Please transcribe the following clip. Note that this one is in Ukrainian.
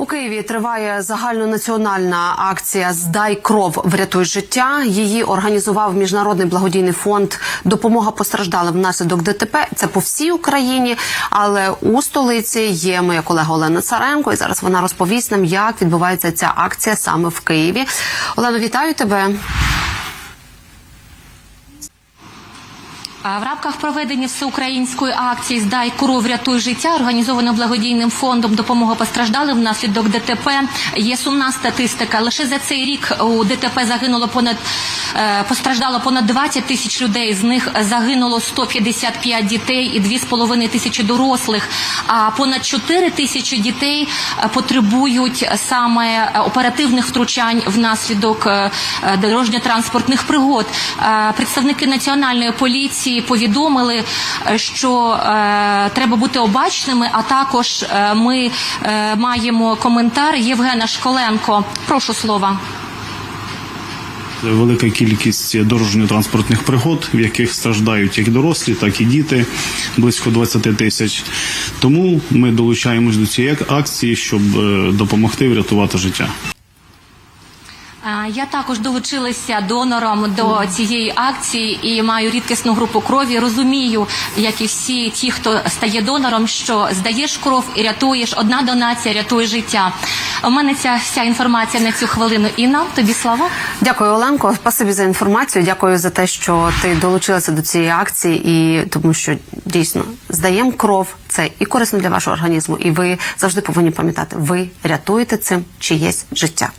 У Києві триває загальнонаціональна акція Здай кров, врятуй життя. Її організував міжнародний благодійний фонд Допомога постраждалим внаслідок ДТП. Це по всій Україні, але у столиці є моя колега Олена Царенко. І зараз вона розповість нам, як відбувається ця акція саме в Києві. Олено, вітаю тебе. В рамках проведення всеукраїнської акції Здай кров, рятуй життя, організовано благодійним фондом допомога постраждалим внаслідок ДТП. Є сумна статистика. Лише за цей рік у ДТП загинуло понад е, постраждало понад 20 тисяч людей. З них загинуло 155 дітей і 2,5 тисячі дорослих. А понад 4 тисячі дітей потребують саме оперативних втручань внаслідок е, е, дорожньо-транспортних пригод. Представники національної поліції повідомили, е, що е, треба бути обачними. А також е, ми маємо коментар Євгена Школенко. Прошу слова. Велика кількість дорожньо-транспортних пригод, в яких страждають як дорослі, так і діти, близько 20 тисяч. Тому ми долучаємось до цієї акції, щоб допомогти врятувати життя. Я також долучилася донором до цієї акції і маю рідкісну групу крові. Розумію, як і всі ті, хто стає донором, що здаєш кров і рятуєш. Одна донація рятує життя. У мене ця вся інформація на цю хвилину. Інна, тобі слава. Дякую, Оленко. Спасибі за інформацію. Дякую за те, що ти долучилася до цієї акції, і тому що дійсно здаємо кров. Це і корисно для вашого організму, і ви завжди повинні пам'ятати, ви рятуєте цим чиєсь життя.